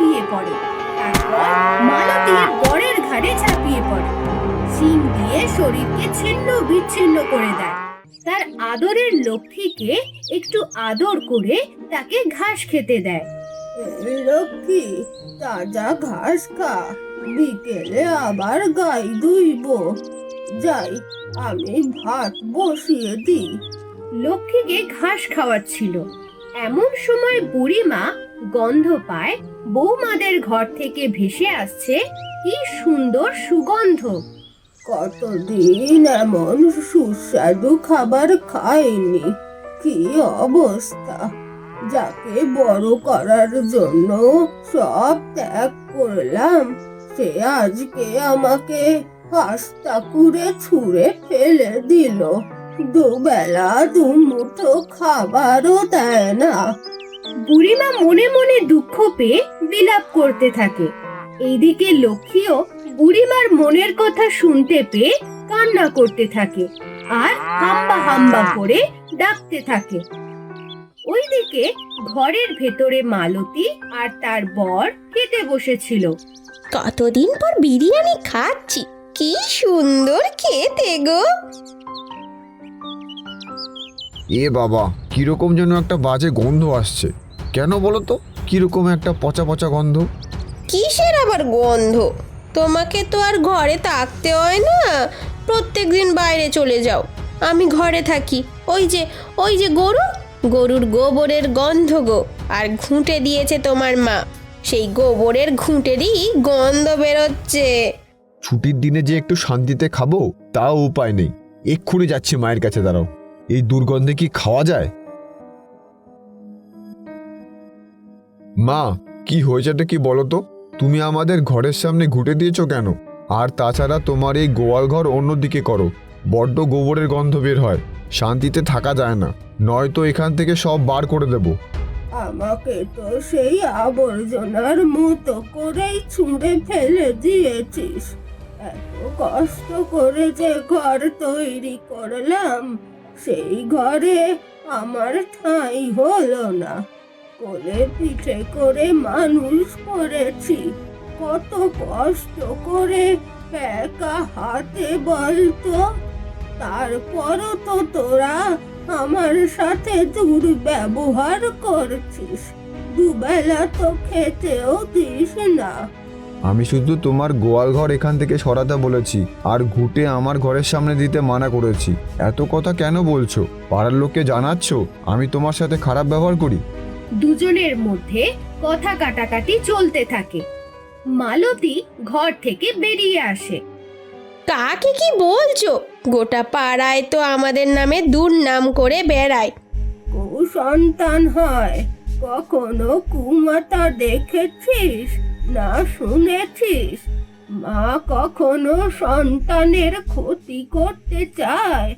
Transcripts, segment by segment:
ঝাঁপিয়ে পড়ে। তারপর মালতীর বরের ঘাড়ে ঝাঁপিয়ে পড়ে। শিং দিয়ে শরীরকে ছিন্ন বিচ্ছিন্ন করে দেয়। তার আদরের লক্ষ্মীকে একটু আদর করে তাকে ঘাস খেতে দেয়। লক্ষ্মী তাজা ঘাস খা। বিকেলে আবার গাই দুইব যাই আমি ভাত বসিয়ে দিই। লক্ষ্মীকে ঘাস খাওয়াচ্ছিল। এমন সময় বুড়িমা গন্ধ পায় বৌমাদের ঘর থেকে ভেসে আসছে কি সুন্দর সুগন্ধ। কতদিন এমন সুস্বাদু খাবার খাইনি, কি অবস্থা? যাকে বড় করার জন্য সব ত্যাগ করলাম, সে আজকে আমাকে হাস্তা করে ছুঁড়ে ফেলে দিল। দুবেলা দুমুঠো খাবারও দেয় না। বুড়িমা মনে মনে দুঃখ পেয়ে বিলাপ করতে থাকে। এইদিকে লক্ষ্মীও বুড়িমার মনের কথা শুনতে পেয়ে কান্না করতে থাকে আর হাম্বা হাম্বা করে ডাকতে থাকে। ওইদিকে ঘরের ভেতরে মালতী আর তার বর খেতে বসেছিল। কতদিন পর বিরিয়ানি খাচ্ছি কি সুন্দর খেতে গো। এ বাবা কীরকম যেন একটা বাজে গন্ধ আসছে। কেন বলো তো কীরকম একটা পচা পচা গন্ধ? কিসের আবার গন্ধ? তোমাকে তো আর ঘরে থাকতে হয় না। প্রত্যেক দিন বাইরে চলে যাও। আমি ঘরে থাকি। ওই যে ওই যে গরু? গরুর গোবরের গন্ধ গো। আর ঘুঁটে দিয়েছে তোমার মা। সেই গোবরের ঘুঁটেরই গন্ধ বেরোচ্ছে। ছুটির দিনে যে একটু শান্তিতে খাব তাও উপায় নেই। এক্ষুনি যাচ্ছি মায়ের কাছে দাঁড়াও। এই দুর্গন্ধে কি খাওয়া যায়? মা, কি হয়েছেটা কি বলো তো তুমি আমাদের ঘরের সামনে ঘুটে দিয়েছ কেন? আর তাছাড়া তোমার এই গোয়াল ঘর অন্যদিকে করো, বড্ড গোবরের গন্ধ বের হয়, শান্তিতে থাকা যায় না, নয়তো এখান থেকে সব বার করে দেবো। আমাকে তো সেই আবর্জনার মতো করেই ছুঁড়ে ফেলে দিয়েছিস। এত কষ্ট করে যে ঘর তৈরি করলাম, সেই ঘরে আমার ঠাঁই হলো না। কোলে পিঠে করে মানুষ করেছি। কত কষ্ট করে একা হাতে বলতো। তারপরও তো তোরা আমার সাথে দুর্ব্যবহার করছিস। দুবেলা তো খেতেও দিস না। আমি শুধু তোমার গোয়াল ঘর এখান থেকে সরাতে বলেছি, আর ঘুটে আমার ঘরের সামনে দিতে মানা করেছি। এত কথা কেন বলছো? পাড়ার লোককে জানাচ্ছ? আমি তোমার সাথে খারাপ ব্যবহার করি? দুজনের মধ্যে কথা কাটাকাটি চলতে থাকে। মালতী ঘর থেকে বেরিয়ে আসে। কাকে কি বলছো? গোটা পাড়ায় তো আমাদের নামে দুর্নাম করে বেড়ায়। কুসন্তান হয় কখনো কুমাতা দেখেছিস না শুনেছিস? মা কখনো সন্তানের ক্ষতি করতে চায়?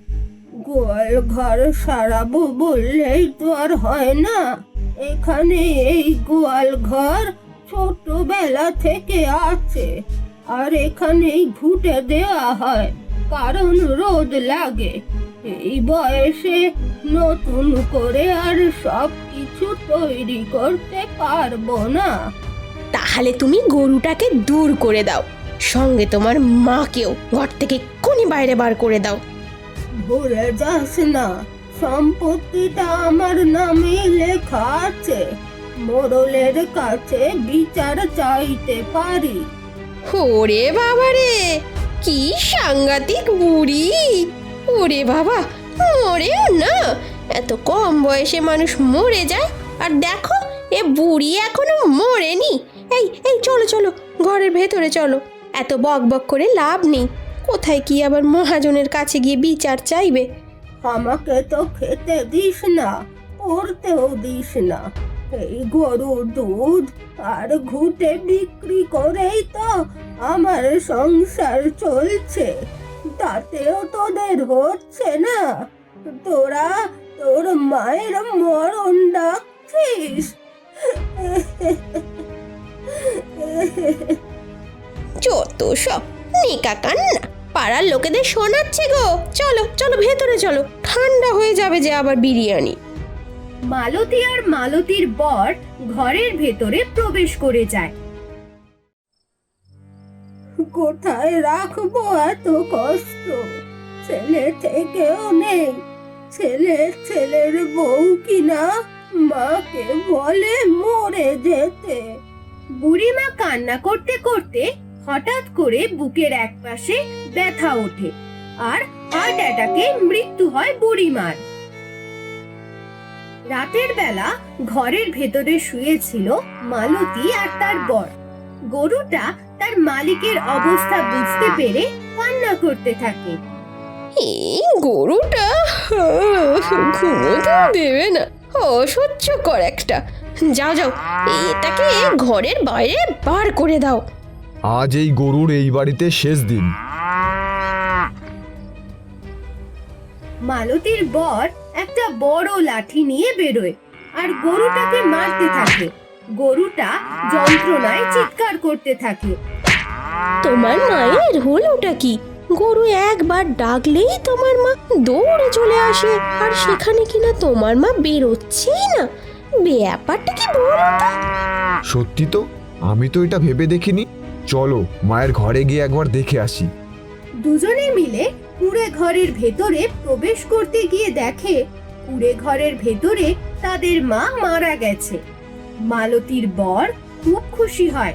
গোয়াল ঘর সারাবো বললেই তো আর হয় না। এখানে এই গোয়াল ঘর ছোটবেলা থেকে আছে আর এখানেই ঘুটে দেওয়া হয় কারণ রোদ লাগে। এই বয়সে নতুন করে আর সব কিছু তৈরি করতে পারব না। তাহলে তুমি গরুটাকে দূর করে দাও সঙ্গে তোমার মাকেও ঘর থেকে কোনি বাইরে বার করে দাও। ভুলে যাস না। সম্পত্তিটা আমার নামে লেখা আছে। মোড়লের কাছে বিচার চাইতে পারি। ওরে বাবা রে, কি সাংঘাতিক বুড়ি। ওরে বাবা, মরেও না। এত কম বয়সে মানুষ মরে যায়। আর দেখো, এ বুড়ি এখনও মরেনি। এই এই, চলো চলো, ঘরের ভেতরে চলো। এত বক বক করে লাভ নেই। কোথায় কি আবার মহাজনের কাছে গিয়ে বিচার চাইবে? আমাকে তো খেতে দিস না পড়তেও দিস না। এই গরুর দুধ আর ঘুটে বিক্রি করেই তো আমার সংসার চলছে, তাতেও তোদের হচ্ছে না। তোরা তোর মায়ের মরণ ডাকছিস। যত সব, নিকা কান্না। পাড়ার লোকেদের শোনাচ্ছে গো। চলো চলো ভেতরে চলো। ঠান্ডা হয়ে যাবে যে আবার বিরিয়ানি। মালতী আর মালতীর বর ঘরের ভেতরে প্রবেশ করে যায়। কোথায় রাখব এত কষ্ট? ছেলে থেকেও নেই। ছেলের ছেলের বউ কিনা? মাকে বলে মরে যেতে। বুড়িমা কান্না করতে করতে হঠাৎ করে বুকের একপাশে ব্যথা ওঠে আর হার্ট অ্যাটাকে মৃত্যু হয় বুড়িমার। রাতের বেলা ঘরের ভেতরে শুয়েছিল মালতী আর তার বর। গরুটা তার মালিকের অবস্থা বুঝতে পেরে কান্না করতে থাকে। এই গরুটা? ঘুমোতেও দেবে না। অসহ্যকর একটা। যাও যাও, এটাকে ঘরের বাইরে বার করে দাও। আজ এই গরুর এই বাড়িতে শেষ দিন। মালতীর বর একটা বড় লাঠি নিয়ে বেরোয় আর গরুটাকে মারতে থাকে। গরুটা যন্ত্রণায় চিৎকার করতে থাকে। তোমার মায়ের হলোটা কি? গরু একবার ডাকলেই তোমার মা দৌড়ে চলে আসে আর সেখানে কিনা তোমার মা বেরোচ্ছেই না। ব্যাপারটা কি বলো সত্যি তো? আমি তো এটা ভেবে দেখিনি। চলো মায়ের ঘরে গিয়ে একবার দেখে আসি। দুজনে মিলে কুড়ে ঘরের ভেতরে প্রবেশ করতে গিয়ে দেখে কুড়ে ঘরের ভেতরে তাদের মা মারা গেছে। মালতীর বর খুব খুশি হয়।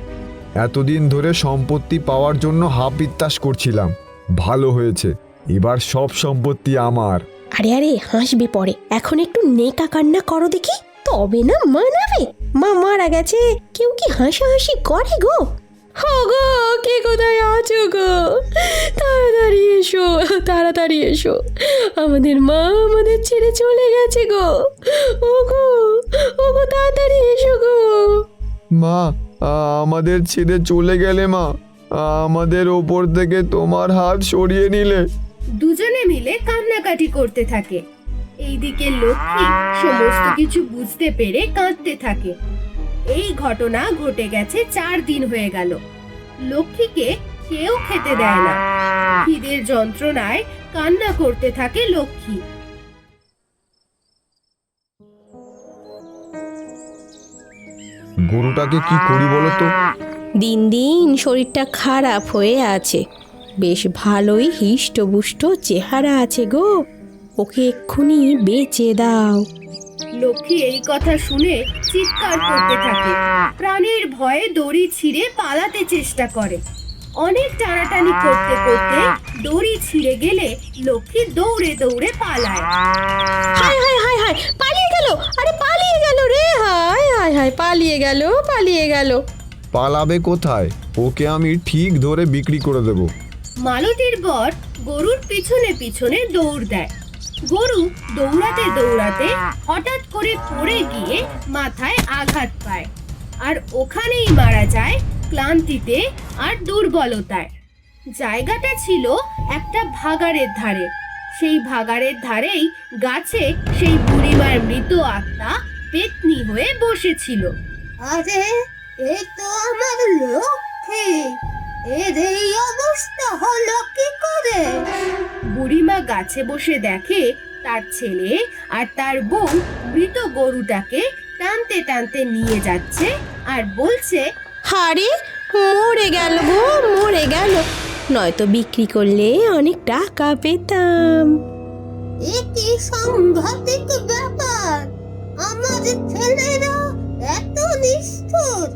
এতদিন ধরে সম্পত্তি পাওয়ার জন্য হাপ বিত্তাস করছিলাম। ভালো হয়েছে। এবার সব সম্পত্তি আমার। আরে আরে হাসবে পরে। এখন একটু নেকা কান্না করো দেখি। তবে না মানাবে। মা মারা গেছে। কেউ কি হাসাহাসি করে গো? গো কে কোথায় আছো গো? তাড়াতাড়ি এসো তাড়াতাড়ি এসো। আমাদের মা আমাদের ছেড়ে চলে গেছে গো। ও গো ও গো তাড়াতাড়ি এসো গো। মা আমাদের ছেড়ে চলে গেলে মা। আমাদের ওপর থেকে তোমার হাত সরিয়ে নিলে। দুজনে মিলে কান্নাকাটি করতে থাকে। এইদিকে লক্ষ্মী সমস্ত কিছু বুঝতে পেরে কাঁদতে থাকে। এই ঘটনা ঘটে গেছে চার দিন হয়ে গেল। লক্ষ্মীকে কেউ খেতে দেয় না। খিদের যন্ত্রণায় কান্না করতে থাকে লক্ষ্মী। গরুটাকে কি করি বলো তো? দিন দিন শরীরটা খারাপ হয়ে আছে। বেশ ভালোই হিষ্টপুষ্ট চেহারা আছে গো। ওকে এক্ষুনি বেচে দাও। লক্ষ্মী এই কথা শুনে চিৎকার করতে থাকে। প্রাণের ভয়ে দড়ি ছিঁড়ে পালাতে চেষ্টা করে। অনেক টানাটানি করতে করতে দড়ি ছিঁড়ে গেলে লক্ষ্মী দৌড়ে দৌড়ে পালায়। হায় হায় হায় হায় পালিয়ে গেল। আরে পালিয়ে গেল রে হায় হায় হায় পালিয়ে গেল পালিয়ে গেল। পালাবে কোথায়? ওকে আমি ঠিক ধরে বিক্রি করে দেব। মালতীর বর গরুর পিছনে পিছনে দৌড় দেয়। গরু দৌড়াতে দৌড়াতে হঠাৎ করে পড়ে গিয়ে মাথায় আঘাত পায়। আর ওখানেই মারা যায় ক্লান্তিতে আর দুর্বলতায়। জায়গাটা ছিল একটা ভাগাড়ের ধারে। সেই ভাগাড়ের ধারেই গাছে সেই বুড়িমার মৃত আত্মা পেতনি হয়ে বসেছিল। আরে, এ তো আমার লক্ষ্মী। এর এই অবস্থা হলো কি করে? বুড়িমা গাছে বসে দেখে তার ছেলে আর তার বউ মৃত গরুটাকে টানতে টানতে নিয়ে যাচ্ছে আর বলছে হারে মরে গেল গো মরে গেল। নয়তো বিক্রি করলে অনেক টাকা পেতাম। এ কি সাংঘাতিক ব্যাপার। আমার ছেলেরা এত নিষ্ঠুর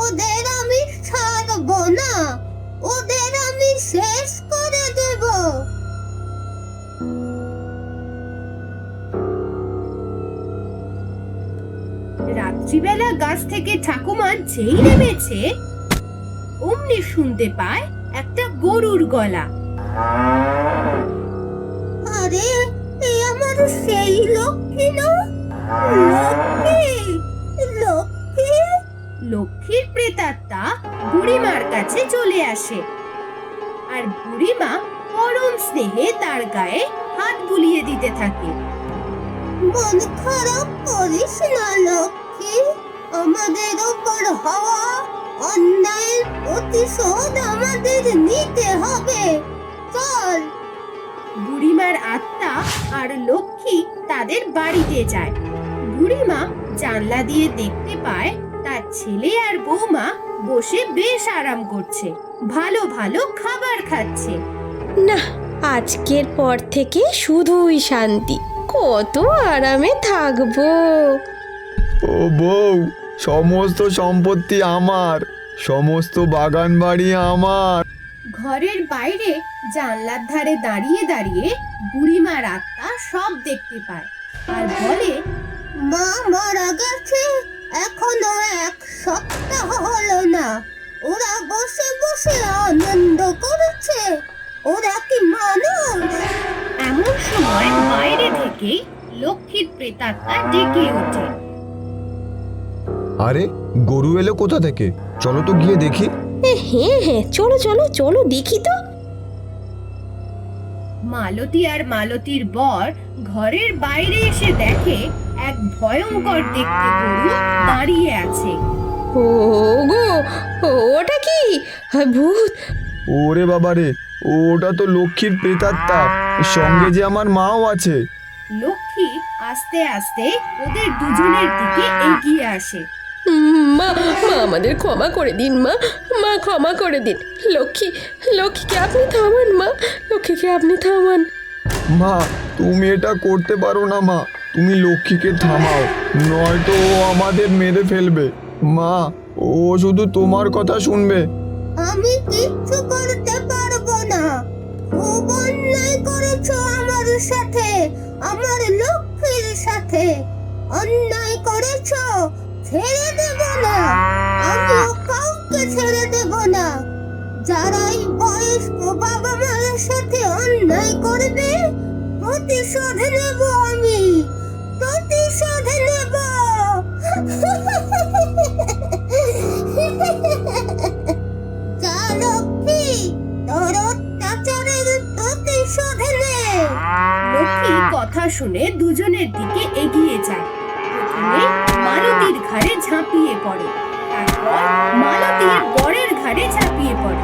ওদের আমি ছাড়বো না, ওদের আমি শেষ করে দেব। রাত্রিবেলা গাছ থেকে ঠাকুমা যেই নেমেছে, অমনি শুনতে পায় একটা গরুর গলা। আরে, এ আমার সেই লক্ষ্মী না? লক্ষ্মী? লক্ষ্মী? লক্ষ্মীর প্রেতাত্মা। বুড়িমার কাছে চলে আসে। আর বুড়িমা পরম স্নেহে তার গায়ে হাত বুলিয়ে দিতে থাকে। মন খারাপ করিস না লক্ষ্মী আমাদের ওপর হওয়া অন্যায়ের প্রতিশোধ আমাদের নিতে হবে। চল। বুড়িমার আত্মা আর লক্ষ্মী তাদের বাড়িতে যায়। বুড়িমা জানলা দিয়ে দেখতে পায় তার ছেলে আর বৌমা বসে বেশ আরাম করছে ভালো ভালো খাবার খাচ্ছে। না আজকের পর থেকে শুধুই শান্তি কত আরামে থাকব। ও বউ সমস্ত সম্পত্তি আমার সমস্ত বাগান বাড়ি আমার। ঘরের বাইরে জানলার ধারে দাঁড়িয়ে দাঁড়িয়ে বুড়িমার আত্মা সব দেখতে পায়। আর বলে মা মারা গেছে এখনও এক সপ্তাহ হলো না। ওরা বসে বসে আনন্দ করেছে। ওরা কি মানুষ? এমন সময় বাইরে থেকে লক্ষ্মীর প্রেতাত্মা ডেকে ওঠে। আরে গরু এলো কোথা থেকে? চলো তো গিয়ে দেখি। এ, হ্যাঁ হ্যাঁ চলো চলো চলো দেখি তো। মালতী আর মালতীর বর ঘরের বাইরে এসে দেখে এক ভয়ঙ্কর দেখতে গরু দাঁড়িয়ে আছে। ও গো ওটা কি? হ্যাঁ, ভূত। ওরে বাবা রে ওটা তো লক্ষ্মীর প্রেতাত্মা সঙ্গে যে আমার মাও আছে। লক্ষ্মী আস্তে আস্তে ওদের দুজনের দিকে এগিয়ে আসে। মা মা আমাদের ক্ষমা করে দিন মা। মা ক্ষমা করে দিন। লক্ষ্মী লক্ষ্মীকে আপনি থামান মা। লক্ষ্মীকে আপনি থামান। মা তুমি এটা করতে পারো না মা। তুমি লক্ষ্মীকে থামাও নয়তো ও আমাদের মেরে ফেলবে। মা ও শুধু তোমার কথা শুনবে। আমি কিচ্ছু করতে পারব না। খুব অন্যায় করেছ আমার সাথে আমার লক্ষ্মীর সাথে। অন্যায় করেছ ছেড়ে দেব না। আমিও কাউকে ছেড়ে দেব না। যারাই বয়স্ক বাবা মায়ের সাথে অন্যায় করবে, প্রতিশোধ নেব আমি। প্রতিশোধ নেব। কথা শুনে দুজনের দিকে এগিয়ে যায়। প্রথমে মালতীর ঘাড়ে ঝাঁপিয়ে পড়ে। তারপর বরের ঝাঁপিয়ে পড়ে।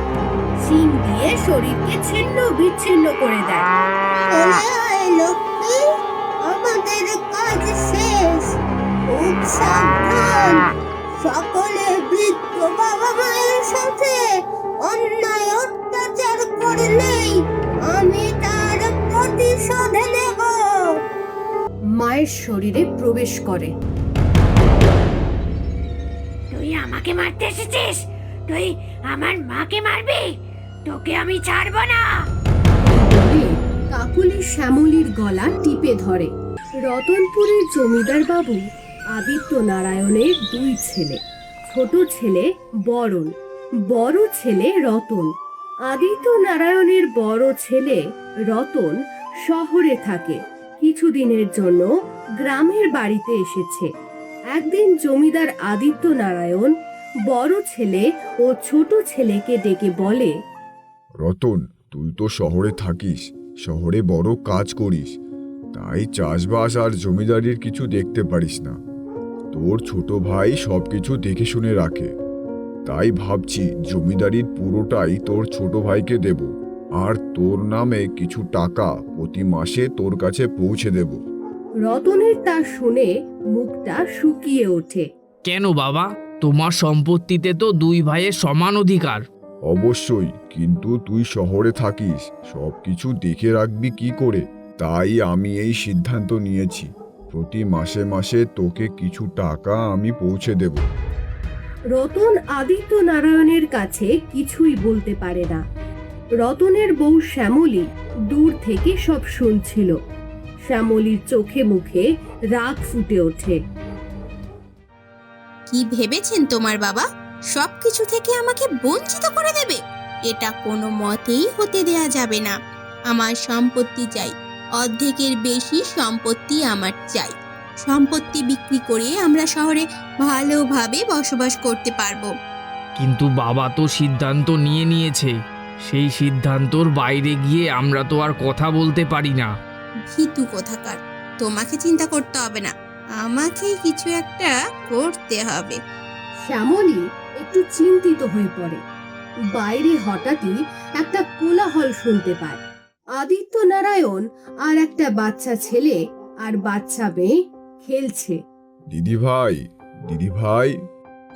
দিয়ে শরীরকে ছিন্ন বিচ্ছিন্ন করে দেয়। লক্ষ্মী, আমাদের কাজ শেষ। খুব সাবধান। সকলে বৃদ্ধ বাবা মায়ের সাথে অন্যায় অত্যাচার করলেই আমি তার প্রতিশোধ মায়ের শরীরে প্রবেশ করে। তুই আমাকে মারতে এসেছিস? তুই আমার মাকে মারবি? তোকে আমি ছাড়বো না! কাকুলি শ্যামলির গলা টিপে ধরে। রতনপুরের জমিদার বাবু আদিত্য নারায়ণের দুই ছেলে। ছোট ছেলে বরণ বড় ছেলে রতন। আদিত্য নারায়ণের বড় ছেলে রতন শহরে থাকে। কিছুদিনের জন্য গ্রামের বাড়িতে এসেছে। একদিন জমিদার আদিত্য নারায়ণ বড় ছেলে ও ছোট ছেলেকে ডেকে বলে, রতন, তুই তো শহরে থাকিস, শহরে বড় কাজ করিস। তাই চাষবাস আর জমিদারির কিছু দেখতে পারিস না। তোর ছোট ভাই সব কিছু দেখে শুনে রাখে। তাই ভাবছি জমিদারির পুরোটাই তোর ছোট ভাইকে দেব। আর তোর নামে কিছু টাকা প্রতি মাসে তোর কাছে পৌঁছে দেব। রতনের তা শুনে মুখটা শুকিয়ে ওঠে। কেন বাবা? তোমার সম্পত্তিতে তো দুই ভাইয়ের সমান অধিকার। অবশ্যই কিন্তু তুই শহরে থাকিস সব কিছু দেখে রাখবি কি করে? তাই আমি এই সিদ্ধান্ত নিয়েছি। প্রতি মাসে মাসে তোকে কিছু টাকা আমি পৌঁছে দেব। রতন আদিত্য নারায়ণের কাছে কিছুই বলতে পারে না। রতনের বউ শ্যামলী দূর থেকে সব শুনছিল। শ্যামলীর চোখে মুখে রাগ ফুটে ওঠে। কি ভেবেছেন তোমার বাবা? সব কিছু থেকে আমাকে বঞ্চিত করে দেবে? এটা কোনো মতেই হতে দেয়া যাবে না। আমার সম্পত্তি চাই। অর্ধেকের বেশি সম্পত্তি আমার চাই। সম্পত্তি বিক্রি করে আমরা শহরে ভালোভাবে বসবাস করতে পারব। কিন্তু বাবা তো সিদ্ধান্ত নিয়ে নিয়েছে। সেই সিদ্ধান্তর বাইরে গিয়ে আমরা তো আর কথা বলতে পারি না। ভীতু কোথাকার? তোমাকে চিন্তা করতে হবে না। আমাকেই কিছু একটা করতে হবে। শ্যামলী একটু চিন্তিত হয়ে পড়ে। বাইরে হঠাৎই একটা কোলাহল শুনতে পায়। আদিত্য নারায়ণ আর একটা বাচ্চা ছেলে আর বাচ্চা মেয়ে খেলছে। দিদি ভাই দিদি ভাই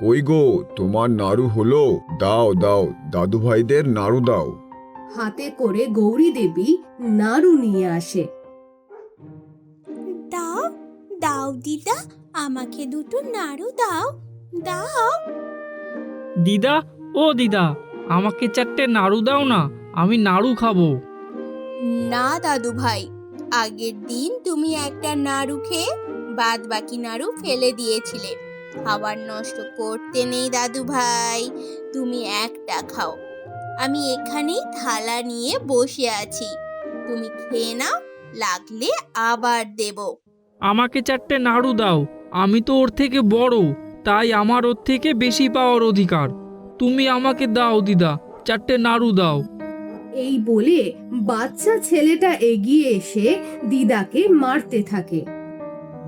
কই গো তোমার নাড়ু হলো? দাও দাও দাদু ভাইদের নাড়ু দাও। হাতে করে গৌরী দেবী নাড়ু নিয়ে আসে। দাও দাও দিদা আমাকে দুটো নাড়ু দাও দাও। দিদা ও দিদা আমাকে চারটে নাড়ু দাও না আমি নাড়ু খাব। না দাদু ভাই আগের দিন তুমি একটা নাড়ু খেয়ে বাদ বাকি নাড়ু ফেলে দিয়েছিলে। খাবার নষ্ট করতে নেই দাদু ভাই। তুমি একটা খাও। আমি এখানেই থালা নিয়ে বসে আছি। তুমি খেয়ে নাও লাগলে আবার দেব। আমাকে চারটে নাড়ু দাও। আমি তো ওর থেকে বড় তাই আমার ওর থেকে বেশি পাওয়ার অধিকার। তুমি আমাকে দাও দিদা চারটে নাড়ু দাও। এই বলে বাচ্চা ছেলেটা এগিয়ে এসে দিদাকে মারতে থাকে।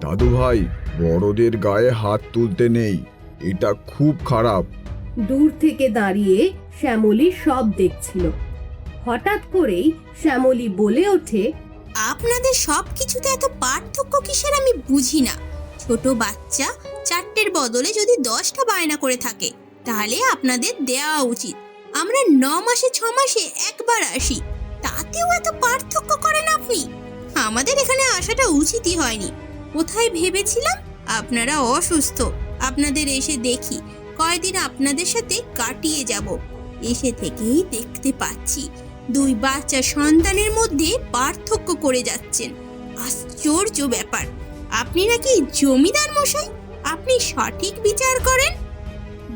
দাদু ভাই বড়দের গায়ে হাত তুলতে নেই। এটা খুব খারাপ। দূর থেকে দাঁড়িয়ে শ্যামলী সব দেখছিল। হঠাৎ করেই শ্যামলী বলে ওঠে আপনাদের সব কিছুতে এত পার্থক্য কিসের আমি বুঝি না। ছোট বাচ্চা চারটের বদলে যদি দশটা বায়না করে থাকে তাহলে আপনাদের দেওয়া উচিত। আমরা ন মাসে ছ মাসে একবার আসি। তাতেও এত পার্থক্য করেন আপনি। আমাদের এখানে আসাটা উচিতই হয়নি। কোথায় ভেবেছিলাম আপনারা অসুস্থ? আপনাদের এসে দেখি, কয়দিন আপনাদের সাথে কাটিয়ে যাব। এসে থেকেই দেখতে পাচ্ছি, দুই বাচ্চা সন্তানের মধ্যে পার্থক্য করে যাচ্ছেন। আশ্চর্য ব্যাপার, আপনি নাকি জমিদার মশাই? আপনি সঠিক বিচার করেন?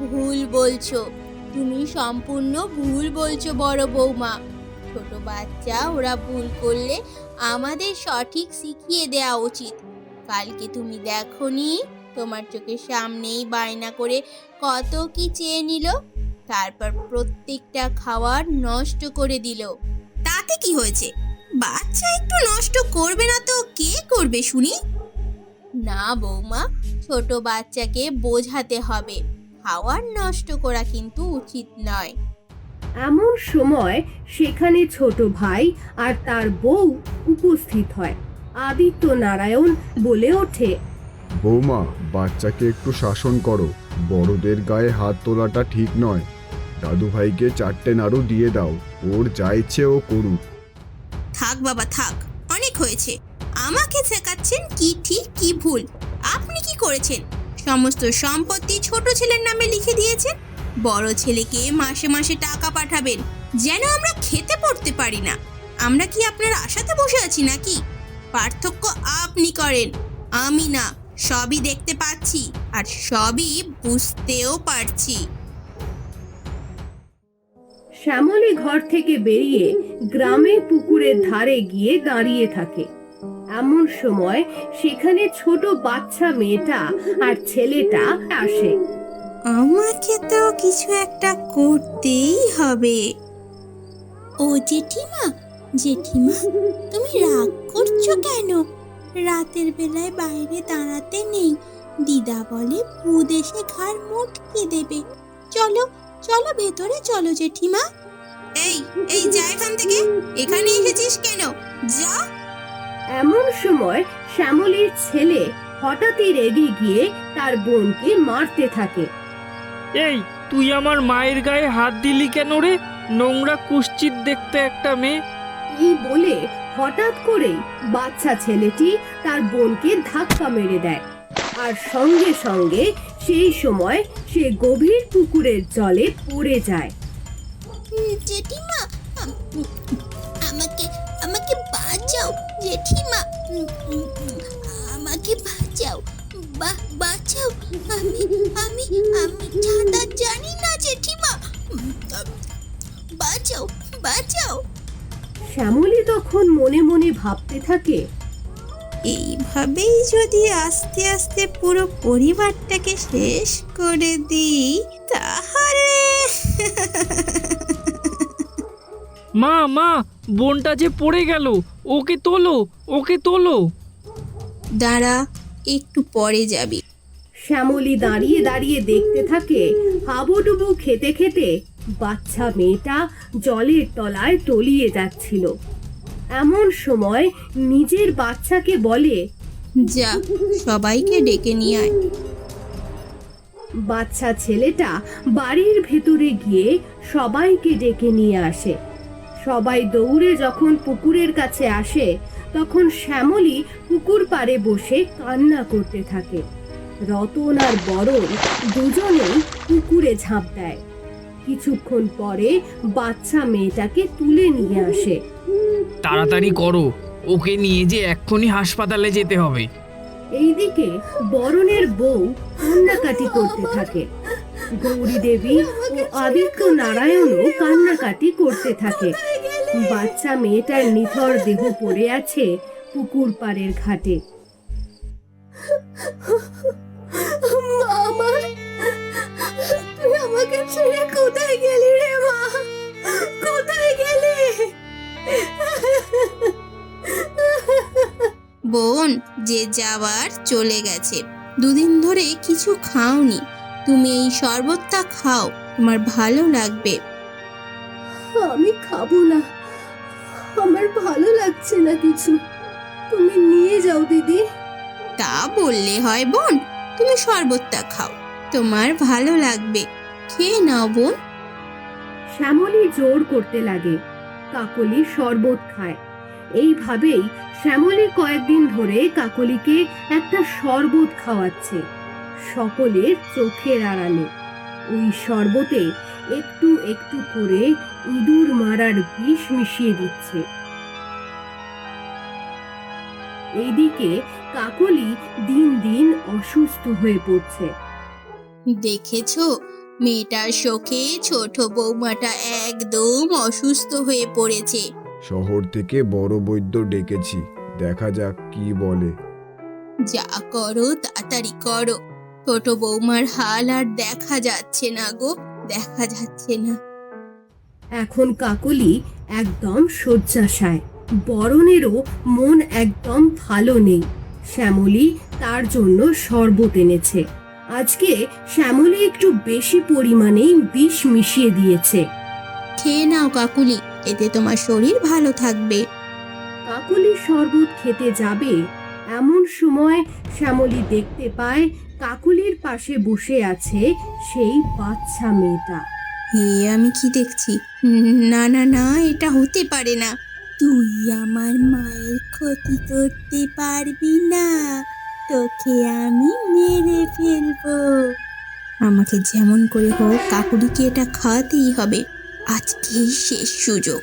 ভুল বলছো, তুমি সম্পূর্ণ ভুল বলছো বড় বৌমা। ছোট বাচ্চা, ওরা ভুল করলে আমাদের সঠিক শিখিয়ে দেওয়া উচিত। কালকে তুমি দেখোনি? তোমার চোখের সামনেই বায়না করে কত কি চেয়ে নিল? তারপর প্রত্যেকটা খাবার নষ্ট করে দিল। তাতে কি হয়েছে? বাচ্চা একটু নষ্ট করবে না তো, কে করবে শুনি? না বৌমা, ছোট বাচ্চাকে বোঝাতে হবে। খাওয়ার নষ্ট করা কিন্তু উচিত নয়। এমন সময় সেখানে ছোট ভাই আর তার বউ উপস্থিত হয়। আদিত্য নারায়ণ বলে ওঠে। বৌমা বাচ্চাকে একটু শাসন করো। বড়দের গায়ে হাত তোলাটা ঠিক নয়। দাদু ভাইকে চারটে নাড়ু দিয়ে দাও। ওর যা ইচ্ছে ও করুক। থাক বাবা থাক। অনেক হয়েছে। আমাকে শেখাচ্ছেন কি ঠিক কি ভুল। আপনি কি করেছেন? সমস্ত সম্পত্তি ছোট ছেলের নামে লিখে দিয়েছেন। বড় ছেলেকে মাসে মাসে টাকা পাঠাবেন। যেন আমরা খেতে পড়তে পারি না। আমরা কি আপনার আশাতে বসে আছি নাকি? পার্থক্য আপনি করেন। আমি না সবই দেখতে পাচ্ছি আর সবই বুঝতেও পারছি। শ্যামলী ঘর থেকে বেরিয়ে গ্রামে পুকুরের ধারে গিয়ে দাঁড়িয়ে থাকে। এমন সময় সেখানে ছোট বাচ্চা মেয়েটা আর ছেলেটা আসে। আমাকে তো কিছু একটা করতেই হবে। ও জেঠিমা জেঠিমা তুমি রাগ করছ কেন? রাতের বেলায় বাইরে দাঁড়াতে নেই। দিদা বলে ভূত এসে ঘাড় মুটকে দেবে। চলো চলো ভেতরে চলো জেঠিমা। এই এই যা এখান থেকে। এখানে এসেছিস কেন? যা। এমন সময় শ্যামলীর ছেলে হঠাৎই রেগে গিয়ে তার বোনকে মারতে থাকে। এই তুই আমার মায়ের গায়ে হাত দিলি কেন রে? নোংরা কুশ্চিত দেখতে একটা মেয়ে। এই বলে হঠাৎ করেই বাচ্চা ছেলেটি তার বোনকে ধাক্কা মেরে দেয়। আর সঙ্গে সঙ্গে সেই সময় সে গভীর পুকুরের জলে পড়ে যায়। জেঠিমা আমাকে আমাকে বাঁচাও, জেঠিমা। আমাকে বাঁচাও বাঁচাও। আমি আমি আমি সাঁতার জানি না, জেঠিমা। বাঁচাও বাঁচাও। শ্যামলী তখন মনে মনে ভাবতে থাকে এইভাবেই যদি আস্তে আস্তে পুরো পরিবারটাকে শেষ করে দিই তাহলে মা মা বোনটা যে পড়ে গেল ওকে তোলো ওকে তোলো। দাঁড়া একটু পরে যাবি। শ্যামলী দাঁড়িয়ে দাঁড়িয়ে দেখতে থাকে হাবুডুবু খেতে খেতে বাচ্চা মেয়েটা জলের তলায় তলিয়ে যাচ্ছিল। এমন সময় নিজের বাচ্চাকে বলে যা সবাইকে ডেকে নিয়ে আয়। বাচ্চা ছেলেটা বাড়ির ভেতরে গিয়ে সবাইকে ডেকে নিয়ে আসে। সবাই দৌড়ে যখন পুকুরের কাছে আসে তখন শ্যামলী পুকুর পাড়ে বসে কান্না করতে থাকে। রতন আর বরণ দুজনেই পুকুরে ঝাঁপ দেয়। কিছুক্ষণ পরে বাচ্চা মেয়েটাকে তুলে নিয়ে আসে। তাড়াতাড়ি করো ওকে নিয়ে যে এক্ষুনি হাসপাতালে যেতে হবে। এইদিকে বরণের বউ কান্নাকাটি করতে থাকে। গৌরী দেবী ও আদিত্য নারায়ণও কান্নাকাটি করতে থাকে। বাচ্চা মেয়েটার নিথর দেহ পড়ে আছে পুকুর পাড়ের ঘাটে। বোন যে যাওয়ার চলে গেছে। দুদিন ধরে কিছু খাওনি। তুমি এই শরবতটা খাও তোমার ভালো লাগবে। আমি খাব না। আমার ভালো লাগছে না কিছু। তুমি নিয়ে যাও দিদি। তা বললে হয় বোন তুমি শরবতটা খাও তোমার ভালো লাগবে। খেয়ে নাও বোন। শ্যামলী জোর করতে লাগে। কাকলি শরবত খায়। এইভাবেই শ্যামলী কয়েকদিন ধরে কাকলিকে একটা শরবত খাওয়াচ্ছে, সকলের চোখের আড়ালে। ওই শরবতে একটু একটু করে ইঁদুর মারার বিষ মিশিয়ে দিচ্ছে। এইদিকে কাকলি দিন দিন অসুস্থ হয়ে পড়ছে। দেখেছ? মেয়েটার শোকে ছোট বৌমাটা একদম অসুস্থ হয়ে পড়েছে। শহর থেকে বড় বৈদ্য ডেকেছি দেখা যাক কি বলে। যা করো তাড়াতাড়ি করো। ছোট বৌমার হাল আর দেখা যাচ্ছে না গো দেখা যাচ্ছে না। এখন কাকলি একদম শয্যাশায় বরণেরও মন একদম ভালো নেই। শ্যামলী তার জন্য শরবত এনেছে। আজকে শ্যামলী একটু বেশি পরিমাণেই বিষ মিশিয়ে দিয়েছে। খেয়ে নাও কাকুলি এতে তোমার শরীর ভালো থাকবে। কাকলি শরবত খেতে যাবে। এমন সময় শ্যামলী দেখতে পায় কাকলির পাশে বসে আছে সেই বাচ্চা মেয়েটা। হে আমি কি দেখছি? না না না এটা হতে পারে না। তুই আমার মায়ের ক্ষতি করতে পারবি না। তোকে আমি মেরে ফেলব। আমাকে যেমন করে হোক কাকুরিকে এটা খাওয়াতেই হবে। আজকেই শেষ সুযোগ।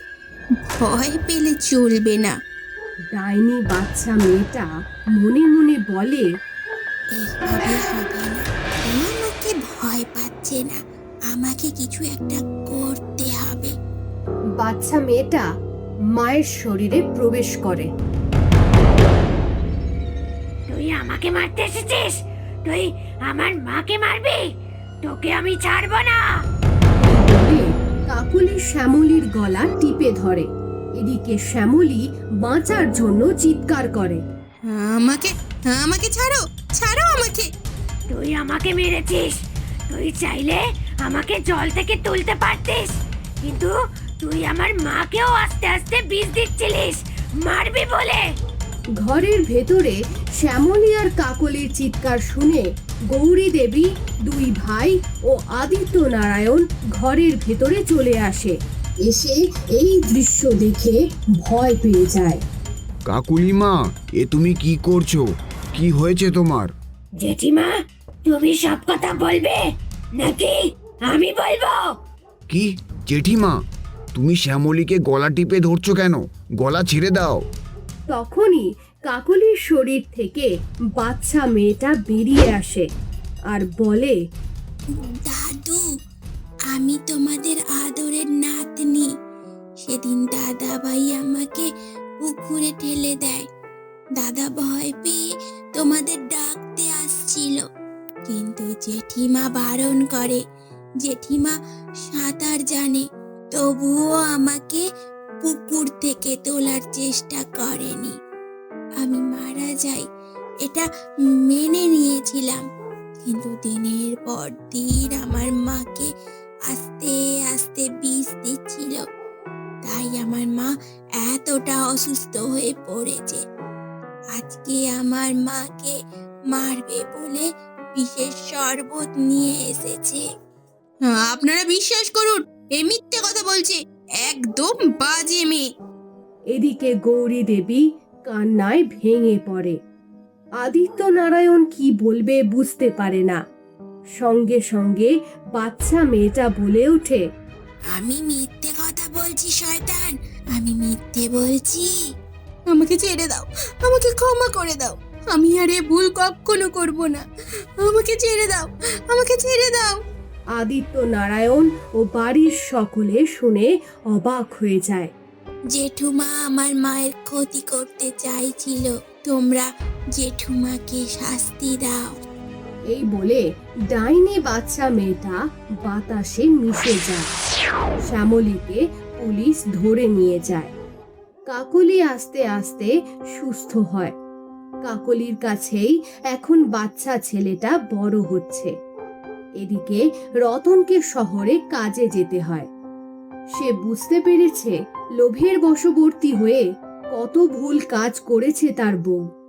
ভয় পেলে চলবে না। ডাইনি বাচ্চা মেয়েটা মনে মনে বলে এইভাবে হবে না। আমাকে ভয় পাচ্ছে না। আমাকে কিছু একটা করতে হবে। বাচ্চা মেয়েটা মায়ের শরীরে প্রবেশ করে। তুই আমাকে মারতে এসেছিস? তুই আমার মাকে মারবি? তোকে আমি ছাড়বো না! কাকুলি শ্যামলির গলা টিপে ধরে। এদিকে শ্যামলী বাঁচার জন্য চিৎকার করে। আমাকে আমাকে ছাড়ো ছাড়ো আমাকে। তুই আমাকে মেরেছিস। তুই চাইলে আমাকে জল থেকে তুলতে পারতিস। কিন্তু তুই আমার মাকেও আস্তে আস্তে বিষ দিচ্ছিলিস। মারবি বলে। ঘরের ভেতরে শ্যামলী আর কাকলির চিৎকার শুনে গৌরী দেবী দুই ভাই ও আদিত্য নারায়ণ ঘরের ভেতরে চলে আসে। এসে এই দৃশ্য দেখে ভয় পেয়ে যায়। কাকুলিমা এ তুমি কি করছ? কি হয়েছে তোমার? জেঠিমা তুমি সব কথা বলবে? নাকি আমি বলব? কি? জেঠিমা তুমি শ্যামলীকে গলা টিপে ধরছো কেন? গলা ছেড়ে দাও। তখনই কাকলির শরীর থেকে বাচ্চা মেয়েটা বেরিয়ে আসে আর বলে, দাদু, আমি তোমাদের আদরের নাতনি। সেদিন দাদা ভাই আমাকে পুকুরে ঠেলে দেয়। দাদা ভয় পেয়ে তোমাদের ডাকতে আসছিল। কিন্তু জেঠিমা বারণ করে, জেঠিমা, সাঁতার জানে, তবুও আমাকে পুকুর থেকে তোলার চেষ্টা করেনি। আমি মারা যাই এটা মেনে নিয়েছিলাম। কিন্তু দিনের পর দিন আমার মাকে আস্তে আস্তে বিষ দিচ্ছিল। তাই আমার মা এতটা অসুস্থ হয়ে পড়েছে। আজকে আমার মাকে মারবে বলে বিশেষ শরবত নিয়ে এসেছে। আপনারা বিশ্বাস করুন এ মিথ্যে কথা বলছে। একদম বাজে মেয়ে। এদিকে গৌরী দেবী কান্নায় ভেঙে পড়ে। আদিত্য নারায়ণ কি বলবে বুঝতে পারে না। সঙ্গে সঙ্গে বাচ্চা মেয়েটা বলে ওঠে আমি মিথ্যে কথা বলছি শয়তান। আমি মিথ্যে বলছি। আমাকে ছেড়ে দাও। আমাকে ক্ষমা করে দাও। আমি আর এ ভুল কখনো করব না। আমাকে ছেড়ে দাও। আমাকে ছেড়ে দাও। আদিত্য নারায়ণ ও বাড়ির সকলে শুনে অবাক হয়ে যায়। জেঠুমা আমার মায়ের ক্ষতি করতে চাইছিল। তোমরা জেঠুমাকে শাস্তি দাও। এই বলে ডাইনি বাচ্চা মেয়েটা বাতাসে মিশে যায়। শ্যামলীকে পুলিশ ধরে নিয়ে যায়। কাকলি আস্তে আস্তে সুস্থ হয়। কাকলির কাছেই এখন বাচ্চা ছেলেটা বড় হচ্ছে। এদিকে রতনকে শহরে কাজে যেতে হয়। সে বুঝতে পেরেছে লোভের বশবর্তী হয়ে কত ভুল কাজ করেছে তার বউ।